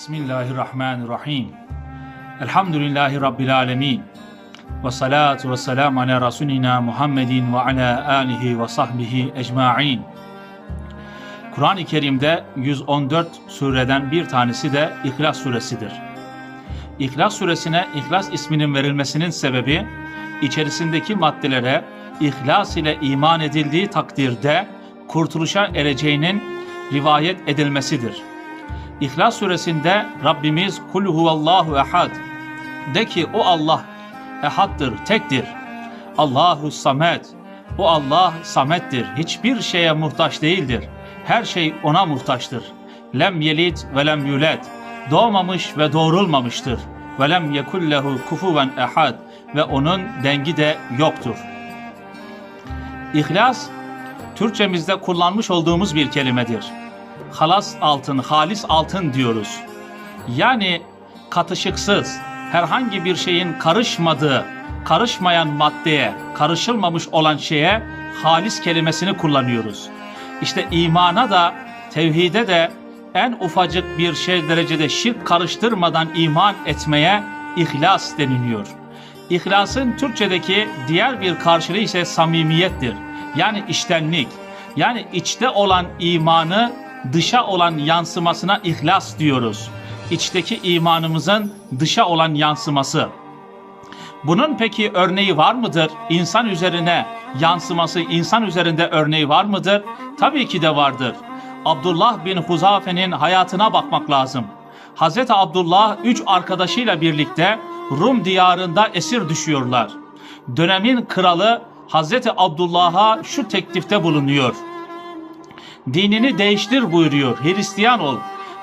Bismillahirrahmanirrahim. Elhamdülillahi Rabbil alemin. Ve salatu ve selamu ala Resulina Muhammedin ve ala alihi ve sahbihi ecma'in. Kur'an-ı Kerim'de 114 sureden bir tanesi de İhlas suresidir. İhlas suresine İhlas isminin verilmesinin sebebi içerisindeki maddelere İhlas ile iman edildiği takdirde kurtuluşa ereceğinin rivayet edilmesidir. İhlas suresinde Rabbimiz kul huvallahu ehad de ki o Allah ehattır, tektir. Allahu samet. O Allah samettir. Hiçbir şeye muhtaç değildir. Her şey ona muhtaçtır. Lem yelit ve lem yulet. Doğmamış ve doğrulmamıştır. Ve lem yekullehu kufuven ehad. Ve onun dengi de yoktur. İhlas, Türkçemizde kullanmış olduğumuz bir kelimedir. Halas altın, halis altın diyoruz. Yani katışıksız, herhangi bir şeyin karışmadığı, karışmayan maddeye, karışılmamış olan şeye halis kelimesini kullanıyoruz. İşte imana da, tevhide de en ufacık bir şey derecede şirk karıştırmadan iman etmeye ihlas deniliyor. İhlasın Türkçedeki diğer bir karşılığı ise samimiyettir. Yani içtenlik. Yani içte olan imanı dışa olan yansımasına ihlas diyoruz. İçteki imanımızın dışa olan yansıması. Bunun peki örneği var mıdır? İnsan üzerine yansıması, insan üzerinde örneği var mıdır? Tabii ki de vardır. Abdullah bin Huzafe'nin hayatına bakmak lazım. Hazreti Abdullah üç arkadaşıyla birlikte Rum diyarında esir düşüyorlar. Dönemin kralı Hazreti Abdullah'a şu teklifte bulunuyor. Dinini değiştir buyuruyor. Hristiyan ol.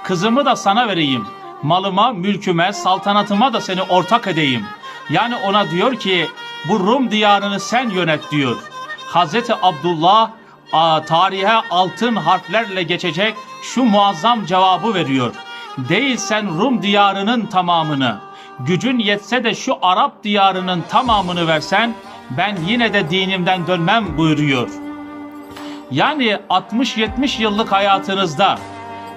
Kızımı da sana vereyim. Malıma, mülküme, saltanatıma da seni ortak edeyim. Yani ona diyor ki bu Rum diyarını sen yönet diyor. Hazreti Abdullah tarihe altın harflerle geçecek şu muazzam cevabı veriyor. Değil sen Rum diyarının tamamını, gücün yetse de şu Arap diyarının tamamını versen ben yine de dinimden dönmem buyuruyor. Yani 60-70 yıllık hayatınızda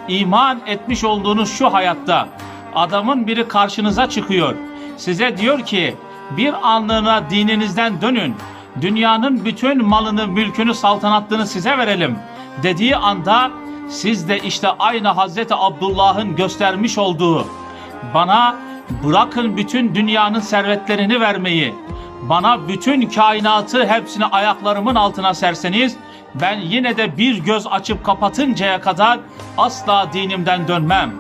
iman etmiş olduğunuz şu hayatta adamın biri karşınıza çıkıyor. Size diyor ki bir anlığına dininizden dönün. Dünyanın bütün malını, mülkünü, saltanatını size verelim dediği anda siz de işte aynı Hazreti Abdullah'ın göstermiş olduğu bana bırakın bütün dünyanın servetlerini vermeyi, bana bütün kainatı hepsini ayaklarımın altına serseniz ben yine de bir göz açıp kapatıncaya kadar asla dinimden dönmem.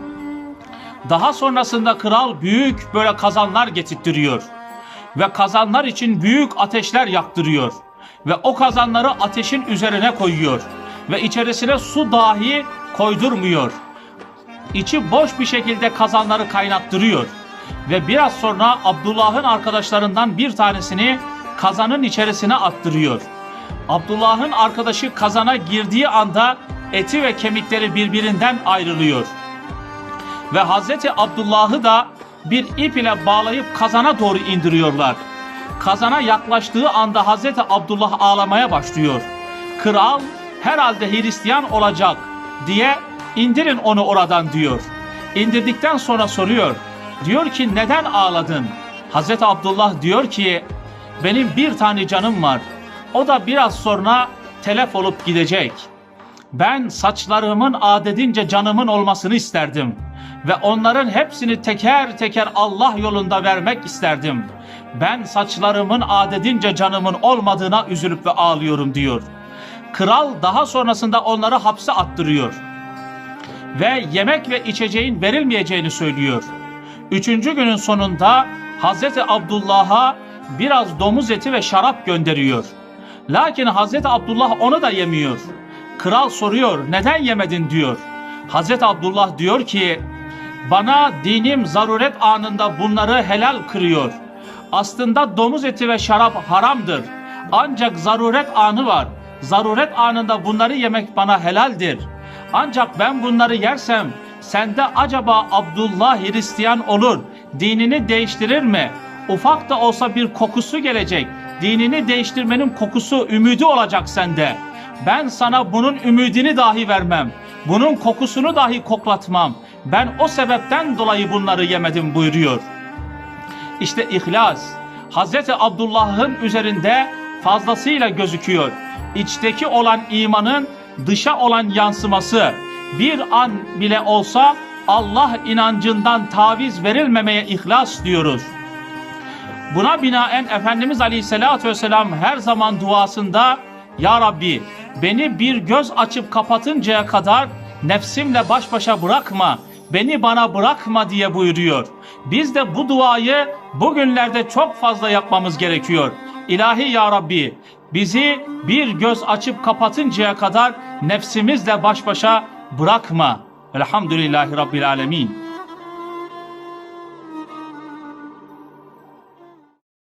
Daha sonrasında kral büyük böyle kazanlar getirttiriyor ve kazanlar için büyük ateşler yaktırıyor ve o kazanları ateşin üzerine koyuyor ve içerisine su dahi koydurmuyor. İçi boş bir şekilde kazanları kaynattırıyor ve biraz sonra Abdullah'ın arkadaşlarından bir tanesini kazanın içerisine attırıyor. Abdullah'ın arkadaşı kazana girdiği anda eti ve kemikleri birbirinden ayrılıyor. Ve Hazreti Abdullah'ı da bir ip ile bağlayıp kazana doğru indiriyorlar. Kazana yaklaştığı anda Hazreti Abdullah ağlamaya başlıyor. Kral herhalde Hristiyan olacak diye indirin onu oradan diyor. İndirdikten sonra soruyor. Diyor ki neden ağladın? Hazreti Abdullah diyor ki benim bir tane canım var. O da biraz sonra telef olup gidecek. Ben saçlarımın adedince canımın olmasını isterdim ve onların hepsini teker teker Allah yolunda vermek isterdim. Ben saçlarımın adedince canımın olmadığına üzülüp ve ağlıyorum diyor. Kral daha sonrasında onları hapse attırıyor ve yemek ve içeceğin verilmeyeceğini söylüyor. Üçüncü günün sonunda Hazreti Abdullah'a biraz domuz eti ve şarap gönderiyor. Lakin Hazreti Abdullah onu da yemiyor. Kral soruyor neden yemedin diyor. Hazreti Abdullah diyor ki bana dinim zaruret anında bunları helal kırıyor. Aslında domuz eti ve şarap haramdır. Ancak zaruret anı var. Zaruret anında bunları yemek bana helaldir. Ancak ben bunları yersem sende acaba Abdullah Hristiyan olur, dinini değiştirir mi? Ufak da olsa bir kokusu gelecek. Dinini değiştirmenin kokusu, ümidi olacak sende. Ben sana bunun ümidini dahi vermem. Bunun kokusunu dahi koklatmam. Ben o sebepten dolayı bunları yemedim buyuruyor. İşte ihlas Hazreti Abdullah'ın üzerinde fazlasıyla gözüküyor. İçteki olan imanın dışa olan yansıması bir an bile olsa Allah inancından taviz verilmemeye ihlas diyoruz. Buna binaen Efendimiz Aleyhisselatü Vesselam her zaman duasında Ya Rabbi beni bir göz açıp kapatıncaya kadar nefsimle baş başa bırakma, beni bana bırakma diye buyuruyor. Biz de bu duayı bugünlerde çok fazla yapmamız gerekiyor. İlahi Ya Rabbi bizi bir göz açıp kapatıncaya kadar nefsimizle baş başa bırakma. Elhamdülillahi Rabbil Alemin.